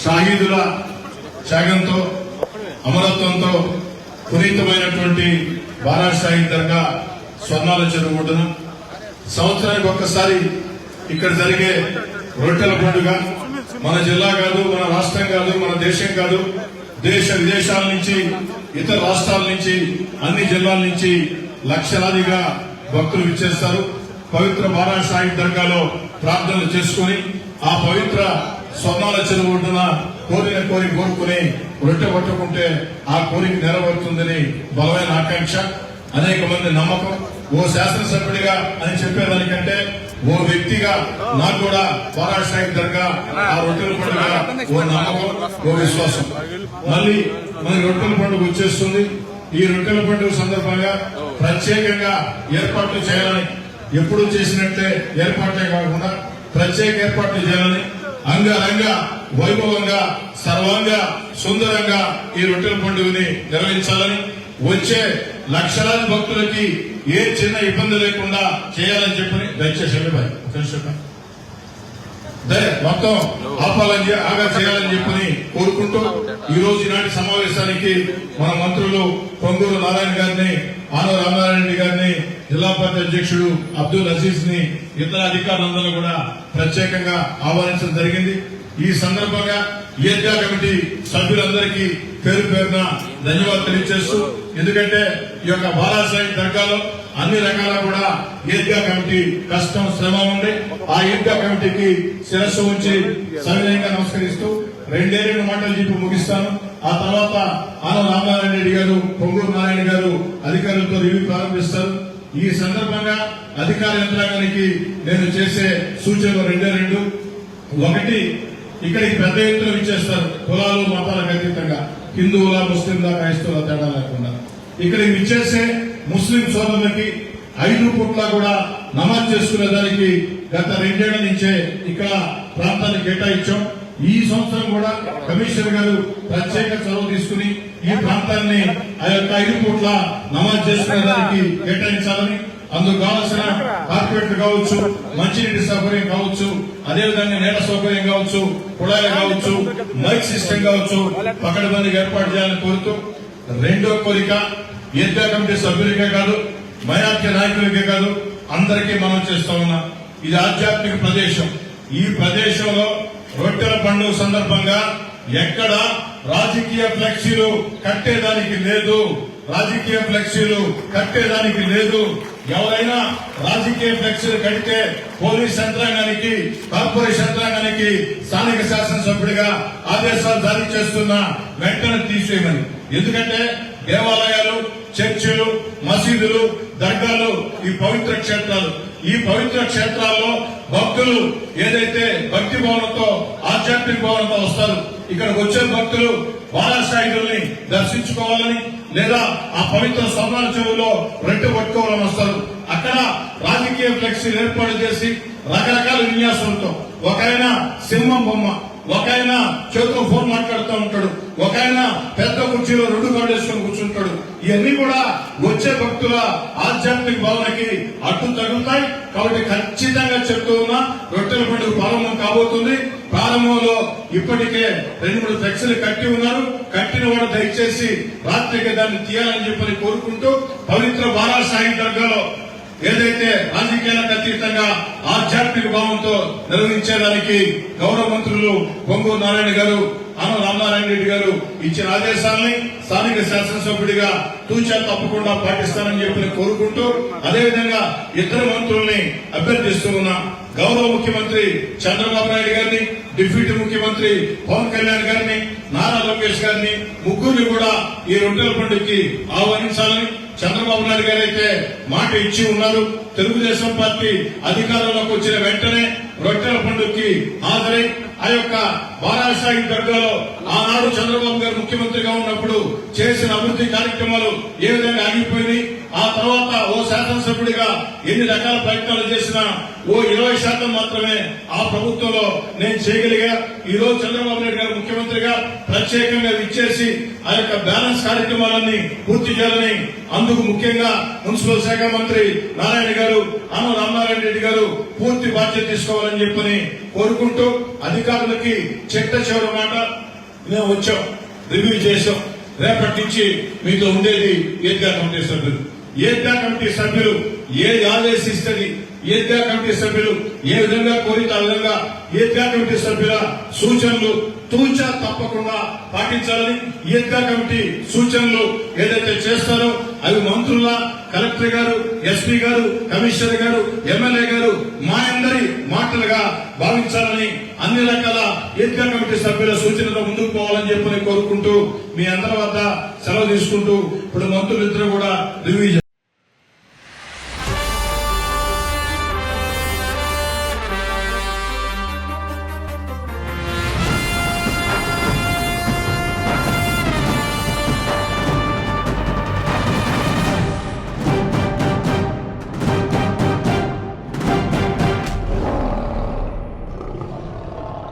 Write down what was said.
షాహీదుల త్యాగంతో అమరత్వంతో పునీతమైనటువంటి బారా దర్గా స్వర్ణాల చెరువుకుంటున్నాం సంవత్సరానికి ఒక్కసారి ఇక్కడ జరిగే రొట్టెల పండుగ మన జిల్లా కాదు మన రాష్ట్రం కాదు మన దేశం కాదు దేశ విదేశాల నుంచి ఇతర రాష్ట్రాల నుంచి అన్ని జిల్లాల నుంచి లక్షలాదిగా భక్తులు విచ్చేస్తారు. పవిత్ర బారా సాహిబ్ దర్గాలో ప్రార్థనలు చేసుకుని ఆ పవిత్ర స్వర్ణాల చెరువు ఒడ్డున కోరిన కోరి కోరుకుని రొట్టె పట్టుకుంటే ఆ కోరిక నెరవేరుతుందని బలమైన ఆకాంక్ష అనేక మంది నమ్మకం. ఓ శాసనసభ్యుడిగా అని చెప్పేదానికంటే ఓ వ్యక్తిగా నాకు కూడా పరాశాయి దర్గా ఆ రొట్టెల పండుగ ఓ నమ్మకం ఓ విశ్వాసం. మళ్ళీ మన రొట్టెల పండుగ వచ్చేస్తుంది. ఈ రొట్టెల పండుగ సందర్భంగా ప్రత్యేకంగా ఏర్పాట్లు చేయాలని ఎప్పుడు చేసినట్టే ఏర్పాట్లే కాకుండా ప్రత్యేక ఏర్పాట్లు చేయాలని అంగరంగ వైభవంగా సర్వాంగ సుందరంగా ఈ రొట్టెల పండుగని నిర్వహించాలని వచ్చే లక్షలాది భక్తులకి ఏ చిన్న ఇబ్బంది లేకుండా చేయాలని చెప్పని దయచేసి మొత్తం ఆపాలని ఆగా చేయాలని చెప్పని కోరుకుంటూ ఈ రోజు ఈనాటి సమావేశానికి మన మంత్రులు పొంగూరు నారాయణ గారిని ఆనవ రామారెడ్డి గారిని జిల్లా పార్టీ అధ్యక్షుడు అబ్దుల్ అజీజ్ని ఇతర అధికారులందరూ కూడా ప్రత్యేకంగా ఆహ్వానించడం జరిగింది. ఈ సందర్భంగా ఈద్గా కమిటీ సభ్యులందరికీ పేరు పేరున ధన్యవాదాలు తెలియజేస్తూ ఎందుకంటే ఈ యొక్క బాలాసాహెబ్ దర్గాలో అన్ని రకాల కూడా ఈద్గా కమిటీ కష్టం శ్రమ ఉంది. ఆ ఈద్గా కమిటీకి శిరస్సు ఉంచి సవినయంగా నమస్కరిస్తూ రెండే రెండు మాటలు చెప్పి ముగిస్తాను. ఆ తర్వాత ఆనం రామనారాయణ రెడ్డి గారు పొంగూరు నారాయణ గారు అధికారులతో రివ్యూ ప్రారంభిస్తారు. ఈ సందర్భంగా అధికార యంత్రాంగానికి నేను చేసే సూచనలు రెండే రెండు. ఒకటి ఇక్కడికి పెద్ద ఎత్తున ఇచ్చేస్తారు కులాలు మతాలకు అతీతంగా. హిందువుల ముస్లింల క్రైస్తవుల తేడా లేకుండా. ఇక్కడికి ఇచ్చేసే ముస్లిం సోదరులకి ఐదు పూట్ల కూడా నమాజ్ చేసుకునే దానికి గత రెండేళ్ళ నుంచే ఇక్కడ ప్రాంతాన్ని కేటాయించాం. ఈ సంవత్సరం కూడా కమిషనర్ గారు ప్రత్యేక చొరవ తీసుకుని ఈ ప్రాంతాన్ని ఆ యొక్క ఐదు పూట్ల నమాజ్ చేసుకునే దానికి కేటాయించాలని అందుకు కావాల్సిన కార్పొరేట్లు కావచ్చు మంచినీటి సౌకర్యం కావచ్చు అదేవిధంగా నేల సౌకర్యం కావచ్చు కుళాయిలు కావచ్చు మైక్ సిస్టమ్ కావచ్చు పకడ మందికి ఏర్పాటు చేయాలని కోరుతూ రెండో కోరిక ఈద్గా కమిటీ సభ్యులకే కాదు మైనార్టీ నాయకులకే కాదు అందరికీ మనం చేస్తా ఉన్నాం. ఇది ఆధ్యాత్మిక ప్రదేశం. ఈ ప్రదేశంలో రొట్టెల పండుగ సందర్భంగా ఎక్కడ రాజకీయ ఫ్లెక్సీలు కట్టేదానికి లేదు రాజకీయ ఫ్లెక్సీలు కట్టేదానికి లేదు. ఎవరైనా రాజకీయ ఫ్లెక్సీలు కడితే పోలీస్ యంత్రాంగానికి కార్పొరేషన్ యంత్రాంగానికి స్థానిక శాసనసభ్యుడిగా ఆదేశాలు జారీ చేస్తున్న వెంటనే తీసేయమని. ఎందుకంటే దేవాలయాలు చర్చిలు మసీదులు దర్గాలు ఈ పవిత్ర క్షేత్రాలు. ఈ పవిత్ర క్షేత్రాల్లో భక్తులు ఏదైతే భక్తి భావనతో ఆధ్యాత్మిక భావనతో వస్తారు ఇక్కడికి వచ్చే భక్తులు బాలాసాయుధుల్ని దర్శించుకోవాలని లేదా ఆ పవిత్ర స్వర్ణాల చెరువులో రెట్టు పట్టుకోవాలని వస్తారు. అక్కడ రాజకీయ ఫ్లెక్సీలు ఏర్పాటు చేసి రకరకాల విన్యాసాలతో ఒక ఆయన సింహం బొమ్మ ఒక ఆయన చేతితో ఫోన్ మాట్లాడుతూ ఉంటాడు ఒక ఆయన పెద్ద కుర్చీలో రెండు ఇవన్నీ కూడా వచ్చే భక్తుల ఆధ్యాత్మిక భావనకి అడ్డు తగులుతాయి. కాబట్టి ఖచ్చితంగా చెప్తూ ఉన్నా రొట్టెల పండుగ ప్రారంభం కాబోతుంది. ప్రారంభంలో ఇప్పటికే రెండు మూడు ఫ్లెక్సీలు కట్టి ఉన్నారు. కట్టిన వాడు దయచేసి రాత్రికి దాన్ని తీయాలని చెప్పని కోరుకుంటూ పవిత్ర బారా దర్గాలో ఏదైతే రాజకీయాలకు అతీతంగా ఆధ్యాత్మిక భావంతో నిర్వహించేదానికి గౌరవ మంత్రులు పొంగు నారాయణ గారు అన్న రామారాయణ రెడ్డి గారు ఇచ్చిన ఆదేశాలని స్థానిక శాసనసభ్యుడిగా తూచా తప్పకుండా పాటిస్తానని చెప్పి కోరుకుంటూ అదేవిధంగా ఇద్దరు మంత్రుల్ని అభ్యర్థిస్తూ ఉన్నా గౌరవ ముఖ్యమంత్రి చంద్రబాబు నాయుడు గారిని డిప్యూటీ ముఖ్యమంత్రి పవన్ కళ్యాణ్ గారిని నారా లోకేష్ గారిని ముగ్గురిని కూడా ఈ రొట్టెల పండుగకి ఆహ్వానించాలని చంద్రబాబు నాయుడు గారు అయితే మాట ఇచ్చి ఉన్నారు. తెలుగుదేశం పార్టీ అధికారంలోకి వచ్చిన వెంటనే రొట్టెల పండుగకి హాజరై ఆ యొక్క బారాసాయి దర్గాలో ఆనాడు చంద్రబాబు గారు ముఖ్యమంత్రిగా ఉన్నప్పుడు చేసిన అభివృద్ధి కార్యక్రమాలు ఏ విధంగా ఆగిపోయినాయి? ఆ తర్వాత ఓ శాసనసభ్యుడిగా ఎన్ని రకాల ప్రయత్నాలు చేసినా ఓ ఇరవై శాతం మాత్రమే ఆ ప్రభుత్వంలో నేను చేయగలిగా. ఈ రోజు చంద్రబాబు నాయుడు గారు ముఖ్యమంత్రిగా ప్రత్యేకంగా ఇచ్చేసి ఆ యొక్క బ్యాలెన్స్ కార్యక్రమాలన్నీ పూర్తి చేయాలని అందుకు ముఖ్యంగా మున్సిపల్ శాఖ మంత్రి నారాయణ గారు అన్న రామనారాయణ రెడ్డి గారు పూర్తి బాధ్యత తీసుకోవాలని చెప్పని కోరుకుంటూ అధికారులకి చెట్ట చివరి మాట మేము వచ్చాం రివ్యూ చేశాం. రేపటి నుంచి మీతో ఉండేది ఈద్గా కమిటీ సభ్యులు. ఏద్యా కమిటీ సభ్యులు ఏది ఆదేశిస్తుంది? ఏద్యా కమిటీ సభ్యులు ఏ విధంగా కోరితే ఆ విధంగా ఏద్యా కమిటీ సభ్యుల సూచనలు తూచా తప్పకుండా పాటించాలని ఈద్గా కమిటీ సూచనలు ఏదైతే చేస్తారో అవి మంత్రుల కలెక్టర్ గారు ఎస్పీ గారు కమిషనర్ గారు ఎమ్మెల్యే గారు మా అందరి మాటలుగా భావించాలని అన్ని రకాల ఈద్గా కమిటీ సభ్యుల సూచనలు ముందుకు పోవాలని చెప్పని కోరుకుంటూ మీ అందరి వద్ద సెలవు తీసుకుంటూ ఇప్పుడు మంత్రులు కూడా రివ్యూ